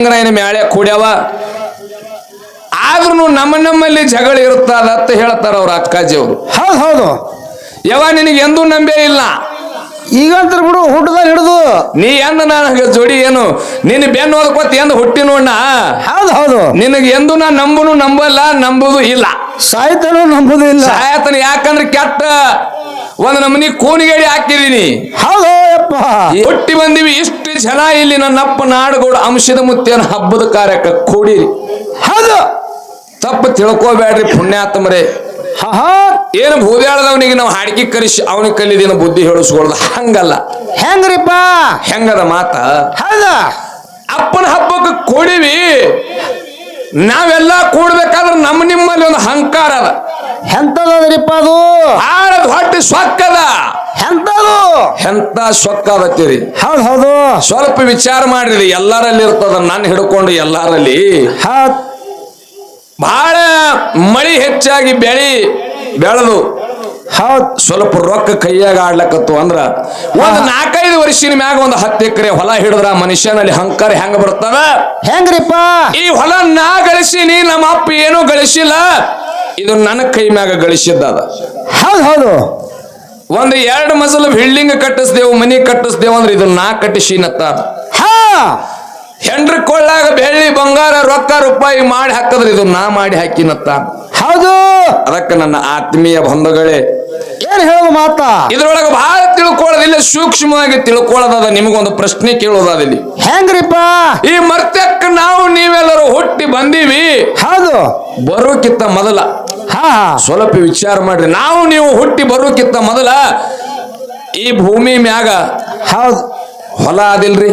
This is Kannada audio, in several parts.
ಏನ ಮ್ಯಾಳೆ ಕೂಡ್ಯಾವ? ಆದ್ರೂ ನಮ್ಮ ನಮ್ಮಲ್ಲಿ ಜಗಳ ಇರುತ್ತದ ಅಂತ ಹೇಳ್ತಾರ ಅವ್ರ ಅಕ್ಕಾಜಿಯವರು ಹೌದು ಹೌದು. ಯಾವ ನಿನಗೆ ಎಂದೂ ನಂಬೇ ಇಲ್ಲ. ಈಗಂತ್ರ ಬಿಡು ಹುಟ್ಟದ ಹಿಡಿದು. ನೀ ಎಂದ ನನಗೆ ಜೋಡಿ ಏನು? ನಿನ್ನ ಬೆನ್ನು ಓದ್ಕೋತ ಎಂದ ಹುಟ್ಟಿ ನೋಡ ಹೌದು ಹೌದು. ನಿನಗೆ ಎಂದು ನಾ ನಂಬುನು ನಂಬಲ್ಲ ನಂಬುದು ಇಲ್ಲ. ಸಾಯ್ತನು ನಂಬುದು ಇಲ್ಲ. ಸಾಯತನ ಯಾಕಂದ್ರೆ ಕೆಟ್ಟ ಒಂದ್ ನಮ್ಮನಿ ಕೂನಿಗೇಡಿ ಹಾಕಿದೀನಿ ಹೌದು ಹುಟ್ಟಿ ಬಂದಿವಿ ಇಷ್ಟು ಜನ ಇಲ್ಲಿ ನನ್ನಪ್ಪ ನಾಡಗೌಡ ಅಂಶದ ಮುತ್ತೇನ ಹಬ್ಬದ ಕಾರ್ಯಕ್ಕೆ ಕೂಡಿರಿ. ಹೌದು. ತಪ್ಪು ತಿಳ್ಕೋಬೇಡ್ರಿ ಪುಣ್ಯಾತ್ಮರೇ. ಏನು ಭೂದ್ಯಾಳದವನಿಗೆ ನಾವು ಹಾಡಿಕೆ ಕರೆಸಿ ಅವನಿಗೆ ಕಲಿದಿನ ಬುದ್ಧಿ ಹೇಳಿಸ್ಕೊಳ್ದ ಹಂಗಲ್ಲ. ಹೆಂಗ್ರಿಪ್ಪ? ಹೆಂಗದ ಮಾತ? ಹೌದ. ಅಪ್ಪನ ಹಬ್ಬಕ್ಕೆ ಕೊಡಿವಿ. ನಾವೆಲ್ಲ ಕೂಡ್ಬೇಕಾದ್ರೆ ನಮ್ಮ ನಿಮ್ಮಲ್ಲಿ ಒಂದು ಹಂಕಾರ ಅದ. ಎಂತದ್ರಿಪ್ಪ ಅದು? ಆಳದ ಹೊಟ್ಟೆ ಸೊಕ್ಕದ. ಎಂತದು ಎಂತ ಸೊಕ್ಕ ಅದತ್ತೀರಿ ಹೌದು ಹೌದು. ಸ್ವಲ್ಪ ವಿಚಾರ ಮಾಡಿರಿ ಎಲ್ಲರಲ್ಲಿ ಇರ್ತದ ನನ್ನ ಹಿಡ್ಕೊಂಡು ಎಲ್ಲರಲ್ಲಿ. ಬಹಳ ಮಳಿ ಹೆಚ್ಚಾಗಿ ಬೆಳಿ ಬೆಳೆದು. ಹೌದ್. ಸ್ವಲ್ಪ ರೊಕ್ಕ ಕೈಯಾಗ ಆಡ್ಲಕತ್ತು ಅಂದ್ರ ಒಂದ್ ನಾಲ್ಕೈದು ವರ್ಷಿನ ಮ್ಯಾಗ ಒಂದು ಹತ್ತು ಎಕರೆ ಹೊಲ ಹಿಡಿದ್ರ ಮನುಷ್ಯನಲ್ಲಿ ಹಂಕಾರ ಹೆಂಗ ಬರ್ತದ? ಹೆಂಗ್ರಿಪ್ಪ? ಈ ಹೊಲ ನಾ ಗಳಿಸೀನಿ ನಮ್ಮ ಅಪ್ಪ ಏನೂ ಗಳಿಸಿಲ್ಲ. ಇದು ನನ್ನ ಕೈ ಮ್ಯಾಗ ಗಳಿಸಿದ್ದ ಹೌದು ಹೌದು. ಒಂದು ಎರಡು ಮಸಲು ಬಿಲ್ಡಿಂಗ್ ಕಟ್ಟಿಸ್ದೇವು ಮನಿ ಕಟ್ಟಿಸ್ದೇವು ಅಂದ್ರೆ ಇದು ನಾ ಕಟ್ಟಿಸಿನತ್ತ ಹಾ. ಹೆಂಡ್ರ ಕೊಳ್ಳಾಗ ಬೆಳ್ಳಿ ಬಂಗಾರ ರೊಕ್ಕ ರೂಪಾಯಿ ಮಾಡಿ ಹಾಕದ್ರೆ ಇದು ನಾ ಮಾಡಿ ಹಾಕಿನತ್ತ ಹೌದು. ಅದಕ್ಕೆ ನನ್ನ ಆತ್ಮೀಯ ಬಂಧುಗಳೇ. ಏನ್ ಹೇಳುವ ಮಾತಾ? ಇದ್ರೊಳಗೆ ಬಹಳ ತಿಳ್ಕೊಳ್ಳೋದಿಲ್ಲ ಸೂಕ್ಷ್ಮವಾಗಿ ತಿಳ್ಕೊಳ್ಳೋದಾದ ನಿಮಗೊಂದು ಪ್ರಶ್ನೆ ಕೇಳೋದದ ಇಲ್ಲಿ ಹೆಂಗ್ರಿಪ್ಪ? ಈ ಮರ್ತ್ಯಕ್ಕೆ ನಾವು ನೀವೆಲ್ಲರೂ ಹುಟ್ಟಿ ಬಂದೀವಿ. ಹೌದು. ಬರೋಕ್ಕಿಂತ ಮೊದಲ ಸ್ವಲ್ಪ ವಿಚಾರ ಮಾಡ್ರಿ. ನಾವು ನೀವು ಹುಟ್ಟಿ ಬರೋಕ್ಕಿಂತ ಮೊದಲ ಈ ಭೂಮಿ ಮ್ಯಾಗ ಹೌದು. ಹೊಲ ಆದಿಲ್ರಿ?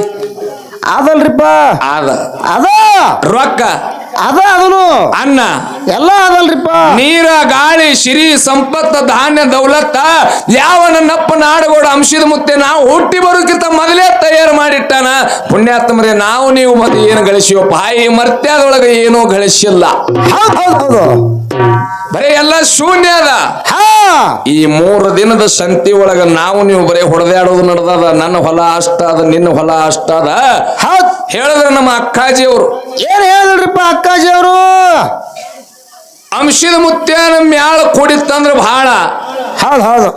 ಅದಲ್ರಿಪ್ಪ ಆದ. ಅದ. ರೊಕ್ಕ. ಅದ ಅದನು. ಅನ್ನ. ಎಲ್ಲ ಅದಲ್ರಿಪ್ಪ ನೀರ ಗಾಳಿ ಸಿರಿ ಸಂಪತ್ತ ಧಾನ್ಯ ದೌಲತ್ತ ಯಾವ ನನ್ನಪ್ಪ ನಾಡಗೋಡ ಅಂಶದ ಮುತ್ತೆ ನಾವು ಹುಟ್ಟಿ ಬರೋಕ್ಕಿಂತ ಮೊದಲೇ ತಯಾರು ಮಾಡಿಟ್ಟಾನ. ಪುಣ್ಯಾತ್ಮರೇ ನಾವು ನೀವು ಮತ್ತೆ ಏನು ಗಳಿಸಿವಪ್ಪ? ಈ ಮರ್ತ್ಯದೊಳಗೆ ಏನೂ ಗಳಿಸಿಲ್ಲ. ಹೌದು ಹೌದು ಹೌದು. ಬರೀ ಎಲ್ಲ ಶೂನ್ಯ ಅದ. ಹಾ. ಈ ಮೂರು ದಿನದ ಸಂತಿ ಒಳಗ ನಾವು ನೀವು ಬರೀ ಹೊಡೆದಾಡೋದು ನಡೆದದ. ನನ್ನ ಹೊಲ ಅಷ್ಟ ಅದ ನಿನ್ನ ಹೊಲ ಅಷ್ಟ ಅದ. ಹೇಳಿದ್ರೆ ನಮ್ಮ ಅಕ್ಕಾಜಿ ಅವರು ಏನ್ ಹೇಳಿದ್ರಿಪ್ಪ ಅಕ್ಕಾಜಿ ಅವರು ಅಂಶದ ಮುತ್ತೇನ ಮ್ಯಾಳ ಕುಡಿತಂದ್ರ ಬಹಳ ಹೌದು ಹೌದು.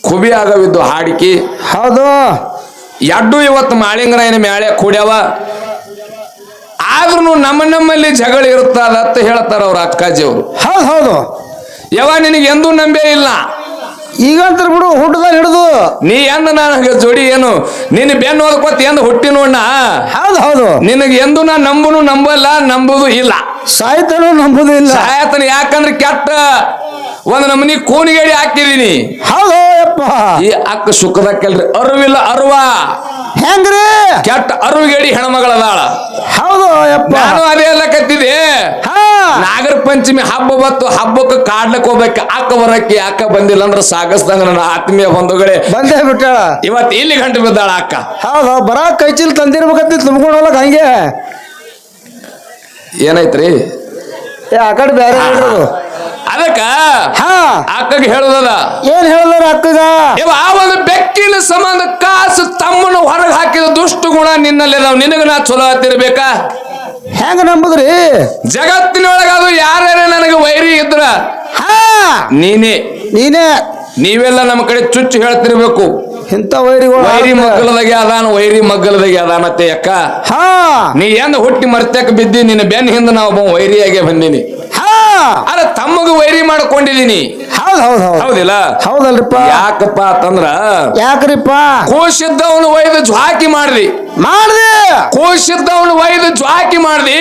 ಕುಬಿ ಆಗವಿದ್ದು ಹಾಡಿಕೆ. ಹೌದು. ಎಡ್ಡು ಇವತ್ತು ಮಾಳಿಂಗರಾಯನ ಮ್ಯಾಳೆ ಕೂಡ್ಯಾವ. ಆದ್ರೂ ನಮ್ಮ ನಮ್ಮಲ್ಲಿ ಜಗಳ ಇರುತ್ತಾ ಅಂತ ಹೇಳ್ತಾರ ಅವ್ರ ಅಕ್ಕಾಜಿ ಅವರು. ಹೌದು ಹೌದು. ಯಾವ ನಿನಗೆ ಎಂದೂ ನಂಬೇ ಇಲ್ಲ. ಈಗಂತ್ರ ಬಿಡು ಹುಟ್ಟದ ಹಿಡಿದು. ನೀ ಎಂದ ನನಗೆ ಜೋಡಿ ಏನು? ನಿನ್ನ ಬೆನ್ನು ಓದ್ಕೋತ ಎಂದು ಹುಟ್ಟಿ ನೋಡ ಹೌದು ಹೌದು. ನಿನಗೆ ಎಂದು ನಾ ನಂಬುನು ನಂಬಲ್ಲ ನಂಬುದು ಇಲ್ಲ. ಸಾಯ್ತನು ನಂಬುದು ಇಲ್ಲ. ಸಾಯತನ ಯಾಕಂದ್ರೆ ಕೆಟ್ಟ ಒಂದ್ ನಮನಿ ಕೂನಿಗೇಡಿ ಹಾಕಿದೀನಿ. ಹೌದು ಯಪ್ಪ. ಈ ಅಕ್ಕ ಸುಖದ ಕೆಲ್ರಿ. ಅರುವಿಲ್ಲ ಅರುವ. ಹೆಂಗ್ರಿ? ಕೆಟ್ಟ ಅರುವಿಗೇಡಿ ಹೆಣ್ಮಗಳದಾಳ. ಹಾ. ನಾಗರ ಪಂಚಮಿ ಹಬ್ಬ ಬತ್ತು ಹಬ್ಬಕ್ಕೆ ಕಾಡ್ಲಕ್ ಹೋಗ್ಬೇಕು. ಅಕ್ಕ ಬರಕ್ಕೆ ಅಕ್ಕ ಬಂದಿಲ್ಲ ಅಂದ್ರೆ ಸಾಗಸ್ದಂಗ ನನ್ನ ಆತ್ಮೀಯ ಬಂಧುಗಳೇ. ಬಂದೇ ಬಿಟ್ಟಾಳ. ಇವತ್ತು ಇಲ್ಲಿ ಗಂಟೆ ಬಿದ್ದಾಳ ಅಕ್ಕ ಹೌದು ಬರ ಕೈಚಿಲ್ ಚೀಲ ತಂದಿರ್ಬೇಕಂತ ತುಂಬ್ಕೊಂಡು ಹೋಗ್ಲಕ್ ಹಂಗೆ. ಏನೈತ್ರಿ ಏ ಆ ಕಡೆ ಬೇರೆ ಅದಕ್ಕ? ಹಾ. ಅಕ್ಕಗೆ ಹೇಳುದದ? ಏನ್ ಹೇಳಿದಾರ ಅಕ್ಕಗ? ಇವ ಆ ಒಂದು ಬೆಕ್ಕಿನ ಸಂಬಂಧ ಕಾಸು ತಮ್ಮನ್ನು ಹೊರಗೆ ಹಾಕಿದ ದುಷ್ಟ ಗುಣ ನಿನ್ನಲ್ಲಿ ನಾವು ನಿನಗ ನಾ ಚಲೋ ಹತ್ತಿರ್ಬೇಕಾ ಹೆಂಗ ನಂಬುದ್ರಿ? ಜಗತ್ತಿನೊಳಗ ಅದು ಯಾರ್ಯಾರ ನನಗೆ ವೈರಿ ಇದ್ರ ಹಾ. ನೀನೇ. ನೀನೇ. ನೀವೆಲ್ಲ ನಮ್ಮ ಕಡೆ ಚುಚ್ಚು ಹೇಳ್ತಿರ್ಬೇಕು. ಇಂಥ ವೈರಿಗಳು ವೈರಿ ಮಗ್ಗಲದಾಗ ಅದಾನ ವೈರಿ ಮಗ್ಗಲದಾಗೆ ಅದಾನತ್ತೆ ಅಕ್ಕ. ಹಾ. ನೀ ಎಂದ ಹುಟ್ಟಿ ಮರ್ತಕ್ಕೆ ಬಿದ್ದಿ ನಿನ್ನ ಬೆನ್ನ ಹಿಂದೆ ನಾವು ಒಬ್ಬ ವೈರಿಯಾಗೆ ಬಂದಿನಿ. ಹಾ. ಅಲ್ಲ ತಮ್ಮಗ ವೈರಿ ಮಾಡ್ಕೊಂಡಿದೀನಿ. ಹೌದ್ ಹೌದ್ ಹೌದ್. ಹೌದಿಲ್ಲ? ಹೌದಲ್ರಿಪ್ಪ. ಯಾಕಪ್ಪ ಅಂತಂದ್ರ ಯಾಕ್ರಿಪ್ಪ? ಕೋಶಿದ್ದವನು ಒಯ್ದು ಜ್ವಾಕಿ ಮಾಡ್ದಿ. ಮಾಡ್ದೆ. ಕೋಶಿದ್ದವನು ಒಯ್ದು ಜ್ವಾಕಿ ಮಾಡ್ದಿ.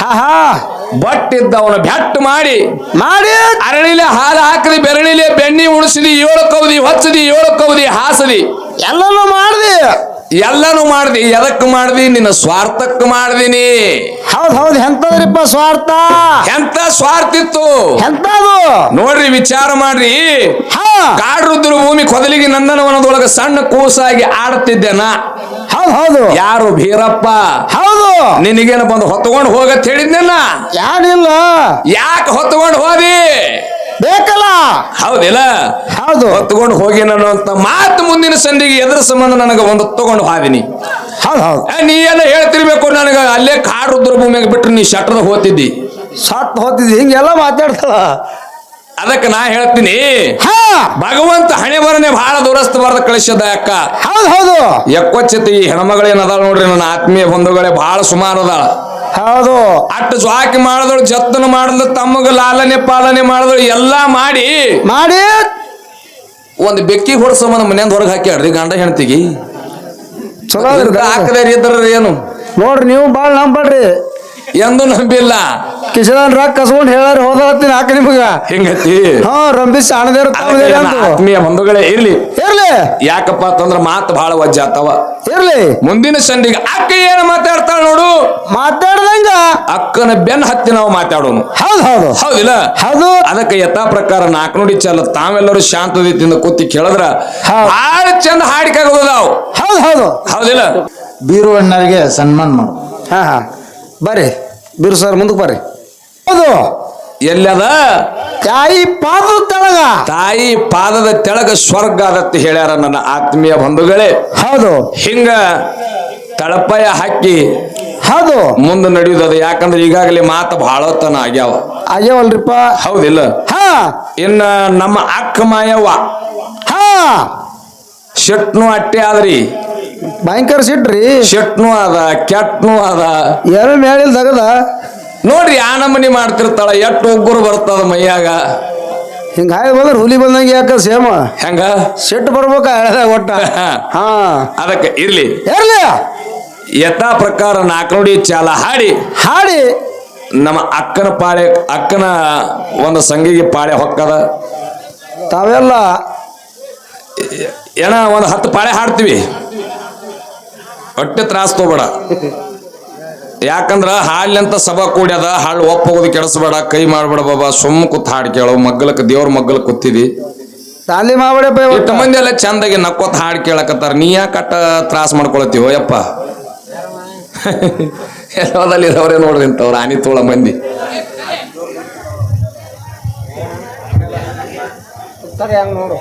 ಹಾ ಹಾ. ಬಟ್ಟಿದ್ದವನ ಬೆಟ್ಟು ಮಾಡಿ. ಮಾಡಿ. ಅರಳಿಲೆ ಹಾಲು ಹಾಕದಿ ಬೆರಳಿಲೆ ಬೆಣ್ಣಿ ಉಣಿಸಿದಿ ಏಳು ಕೌದಿ ಹೊಚ್ಚದಿ ಏಳು ಕೌದಿ ಹಾಸದಿ. ಎಲ್ಲನೂ ಮಾಡ್ದಿ. ಎಲ್ಲಾನು ಮಾಡ್ದಿ. ಎದಕ್ ಮಾಡ್ದಿ? ನಿನ್ನ ಸ್ವಾರ್ಥಕ್ಕೆ ಮಾಡ್ದಿನಿ. ಹೌದ್ ಹೌದ್ ಎಂತದ್ರಿಪ್ಪ ಸ್ವಾರ್ಥ? ಎಂತ ಸ್ವಾರ್ಥ ಇತ್ತು? ಎಂತದು ನೋಡ್ರಿ ವಿಚಾರ ಮಾಡ್ರಿ. ಕಾಡ್ರುದ್ರು ಭೂಮಿ ಕೊದಲಿಗೆ ನಂದನವನದೊಳಗ ಸಣ್ಣ ಕೂಸಾಗಿ ಆಡುತ್ತಿದ್ದೆ ನಾ. ಹೌದ್ ಹೌದು. ಯಾರು ಭೀರಪ್ಪ? ಹೌದು. ನಿನಗೇನು ಬಂದು ಹೊತ್ಕೊಂಡು ಹೋಗತ್ ಹೇಳಿದ್ನೇನ ಯಾರಿಲ್ಲ ಯಾಕೆ ಹೊತ್ಕೊಂಡು ಹೋದಿ? ಬೇಕಲ್ಲ. ಹೌದಿಲ್ಲ. ಹೌದು. ಹೊತ್ಕೊಂಡು ಹೋಗಿ ನಾನು ಅಂತ ಮಾತು ಮುಂದಿನ ಸಂಧಿಗೆ ಎದುರು ಸಂಬಂಧ ನನಗೆ ಒಂದು ತಗೊಂಡು ಹಾದಿನಿ ಹೌದು ಹೌದು. ನೀ ಎಲ್ಲ ಹೇಳ್ತಿರ್ಬೇಕು ನನಗೆ. ಅಲ್ಲೇ ಕಾಡು ರುದ್ರ ಬಿಟ್ಟರೆ ಬಿಟ್ರೆ ನೀ ಶಟ್ರದ ಹೋತಿದ್ದಿ ಸಟ್ ಹೋತಿದ್ದಿ ಹಿಂಗೆಲ್ಲ ಮಾತಾಡ್ತಾಳ ಅದಕ್ಕೆ ನಾ ಹೇಳ್ತೀನಿ ಹಾ. ಭಗವಂತ ಹಣೆ ಬರನೆ ಬಹಳ ದೂರಸ್ಥ ಬರದ ಕಳಿಸದ ಅಕ್ಕ ಹೌದು ಹೌದು. ಎಕ್ಕೊಚ್ಚತಿ ಈ ಹೆಣ್ಮಗಳೇನದಾಳ ನೋಡ್ರಿ ನನ್ನ ಆತ್ಮೀಯ ಬಂಧುಗಳೇ ಬಹಳ ಸುಮಾರು ಅದಾಳ. ಹೌದು. ಅಟ್ಟು ಜ್ವಾಕಿ ಮಾಡಿದಳು ಜತ್ತನ ಮಾಡಿದ್ಲು ತಮ್ಮಗ ಲಾಲನೆ ಪಾಲನೆ ಮಾಡಿದಳು ಎಲ್ಲಾ ಮಾಡಿ ಮಾಡಿ. ಒಂದು ಬೆಕ್ಕಿ ಹೊಡ್ಸೋ మన ಮನೆಯಿಂದ ಹೊರಗೆ ಹಾಕ್ಯಾಡ್ರಿ ಗಂಡ ಹೆಣ್ತಿಗಿ ಚಲೋ. ಹಾಕದೇ ಇದ್ರ ಏನು? ನೋಡ್ರಿ ನೀವು ಭಾಳ ನಂಬಡ್ರಿ ಎಂದು ನಂಬಿಲ್ಲ. ಕಿಶನ್ ರಾಕ್ ಕಸ್ಕೊಂಡು ಹೇಳಾರ ಹೋದ ಹತ್ತೀನಿ ಹಾಕ ನಿಮಗ. ಹಿಂಗತಿ? ಹಾ ರಂಬಿಸ್ ಅಂತ ಆತ್ಮೀಯ ಬಂಧುಗಳೇ ಇರ್ಲಿ. ಇರ್ಲಿ. ಯಾಕಪ್ಪ ಅಂತಂದ್ರ ಮಾತು ಬಹಳ ವಜ್ಜ ಆತವ. ಇರ್ಲಿ. ಮುಂದಿನ ಸಂಡಿಗೆ ಅಕ್ಕ ಏನು ಮಾತಾಡ್ತಾಳ ನೋಡು. ಮಾತಾಡ್ದಂಗ. ಅಕ್ಕನ ಬೆನ್ ಹತ್ತಿ ನಾವು ಮಾತಾಡೋನು. ಹೌದು ಹೌದು. ಹೌದಿಲ್ಲ? ಹೌದು. ಅದಕ್ಕೆ ಯಥಾ ಪ್ರಕಾರ ನಾಲ್ಕು ನುಡಿ ಚಲ ತಾವೆಲ್ಲರೂ ರೀತಿಯಿಂದ ಕೂತಿ ಕೇಳಿದ್ರ. ಬಹಳ ಚಂದ ಹಾಡಿಕಾಗೋದು ನಾವು ಹೌದು ಹೌದು. ಹೌದಿಲ್ಲ? ಬೀರುವಣ್ಣರಿಗೆ ಸನ್ಮಾನ ಮಾಡು. ಹಾ ಹಾ. ಬರ್ರಿ. ಬಿರು ಸರ್ ಮುಂದಕ್ಕೆ ಬರ್ರಿ ಹೌದು ಎಲ್ಲದ? ತಾಯಿ ಪಾದದ ತೆಳಗ. ತಾಯಿ ಪಾದದ ತೆಳಗ ಸ್ವರ್ಗ ಅದತ್ತಿ ಹೇಳ್ಯಾರ ನನ್ನ ಆತ್ಮೀಯ ಬಂಧುಗಳೇ. ಹೌದು. ಹಿಂಗ ತಳಪಾಯ ಹಾಕಿ ಹೌದು. ಮುಂದೆ ನಡೆಯುವುದು ಯಾಕಂದ್ರೆ ಈಗಾಗಲೇ ಮಾತು ಬಹಳ ತನ ಆಗ್ಯಾವ. ಆಗ್ಯಾವಲ್ರಿಪ್ಪ? ಹೌದಿಲ್ಲ? ಹಾ. ಇನ್ನ ನಮ್ಮ ಅಕ್ಕ ಮಾಯವ್ವ ಹಾ. ಶೆಟ್ನು ಅಟ್ಟೆ ಆದ್ರಿ. ಭಯಂಕರ ಸಿಟ್ರಿ ಶೆಟ್ನು ಅದ ಕೆಟ್ನು ಅದ. ಎರಡು ಮೇಳಿಲ್ ತಗದ ನೋಡ್ರಿ ಆ ನಮನಿ ಮಾಡ್ತಿರ್ತಾಳ ಎಟ್ಟು ಒಗ್ಗುರು ಬರ್ತದ ಮೈಯಾಗ. ಹಿಂಗ ಹಾಯ್ ಬಂದ್ರೆ ಹುಲಿ ಬಂದಂಗೆ ಯಾಕ ಸೇಮ? ಹೆಂಗ? ಸಿಟ್ಟು ಬರ್ಬೇಕ ಎಳ್ದ ಒಟ್ಟ. ಹಾ. ಅದಕ್ಕೆ ಇರ್ಲಿ. ಇರ್ಲಿ. ಯಥಾ ಪ್ರಕಾರ ನಾಲ್ಕು ನೋಡಿ ಚಾಲ ಹಾಡಿ. ಹಾಡಿ. ನಮ್ಮ ಅಕ್ಕನ ಪಾಳೆ ಅಕ್ಕನ ಒಂದು ಸಂಗಿಗೆ ಪಾಳೆ ಹೊಕ್ಕದ. ತಾವೆಲ್ಲ ಏನ ಒಂದು ಹತ್ತು ಪಾಳೆ ಹಾಡ್ತೀವಿ. ಹೊಟ್ಟೆ ತ್ರಾಸ ತಗೋಬೇಡ. ಯಾಕಂದ್ರ ಹಾಲಿನಂತ ಸಭಾ ಕೂಡ್ಯದ ಹಾಳ್ ಒಪ್ಪ ಹೋಗೋದು ಕೆಡಿಸ್ಬೇಡ ಕೈ ಮಾಡ್ಬೇಡ ಬಾಬಾ ಸುಮ್ ಕೂತ್ ಹಾಡ್ ಕೇಳೋ ಮಗ್ಗಲಕ್ಕೆ ದೇವ್ರ ಮಗ್ಗಲ ಕೂತಿದಿ. ತಾಲಿ ಇವತ್ತು ಮಂದಿ ಎಲ್ಲ ಚಂದಾಗಿ ನಕ್ಕೋತ ಹಾಡ್ ಕೇಳಕತ್ತಾರ. ನೀ ಯಾಕೆ ಕಟ್ಟ ತ್ರಾಸ ಮಾಡ್ಕೊಳತ್ತೀವೋ ಯಪ್ಪ. ಎಲ್ಲದಲ್ಲಿ ಇರೋರೇ ನೋಡ್ರಿ ಇಂಥವ್ರು ಆನಿ ತೋಳ ಮಂದಿ. ಸರಿ ಹಂಗ ನೋಡು.